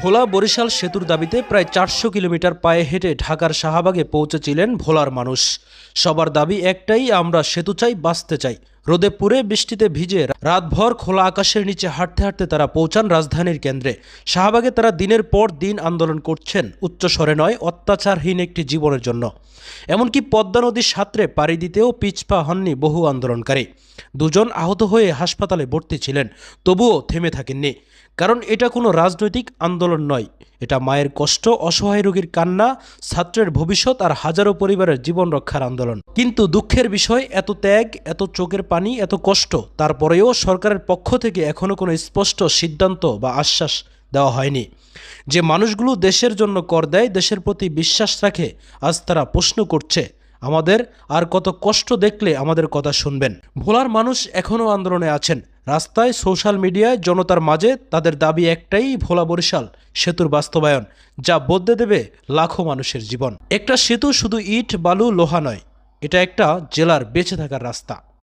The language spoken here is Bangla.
ভোলা বরিশাল সেতুর দাবিতে প্রায় চারশো কিলোমিটার পায়ে হেঁটে ঢাকার শাহবাগে পৌঁছেছিলেন ভোলার মানুষ। সবার দাবি একটাই, আমরা সেতু চাই, বাঁচতে চাই। রোদে পুড়ে বৃষ্টিতে ভিজে রাতভর খোলা আকাশের নিচে হাঁটতে হাঁটতে তারা পৌঁছান রাজধানীর কেন্দ্রে। শাহবাগে তারা দিনের পর দিন আন্দোলন করছেন। উচ্চস্বরে নয়, অত্যাচারহীন একটি জীবনের জন্য। এমনকি পদ্মা নদীর সাঁতরে পাড়ি দিতেও পিছপা হননি বহু আন্দোলনকারী। দুজন আহত হয়ে হাসপাতালে ভর্তি ছিলেন, তবুও থেমে থাকেননি। কারণ এটা কোনো রাজনৈতিক আন্দোলন নয়। এটা মায়ের কষ্ট, অসহায় রোগীর কান্না, ছাত্রের ভবিষ্যৎ আর হাজারো পরিবারের জীবন রক্ষার আন্দোলন। কিন্তু দুঃখের বিষয়, এত ত্যাগ, এত চোখের পানি, এত কষ্ট, তারপরেও সরকারের পক্ষ থেকে এখনও কোনো স্পষ্ট সিদ্ধান্ত বা আশ্বাস দেওয়া হয়নি। যে মানুষগুলো দেশের জন্য কর দেয়, দেশের প্রতি বিশ্বাস রাখে, আজ তারা প্রশ্ন করছে আমাদের আর কত কষ্ট দেখলে আমাদের কথা শুনবেন। ভোলার মানুষ এখনও আন্দোলনে আছেন। রাস্তায় সোশ্যাল মিডিয়ায় জনতার মাঝে তাদের দাবি একটাই, ভোলা বরিশাল সেতুর বাস্তবায়ন, যা বদলে দেবে লাখো মানুষের জীবন। একটা সেতু শুধু ইট, বালু, লোহা নয়, এটা একটা জেলার বেঁচে থাকার রাস্তা।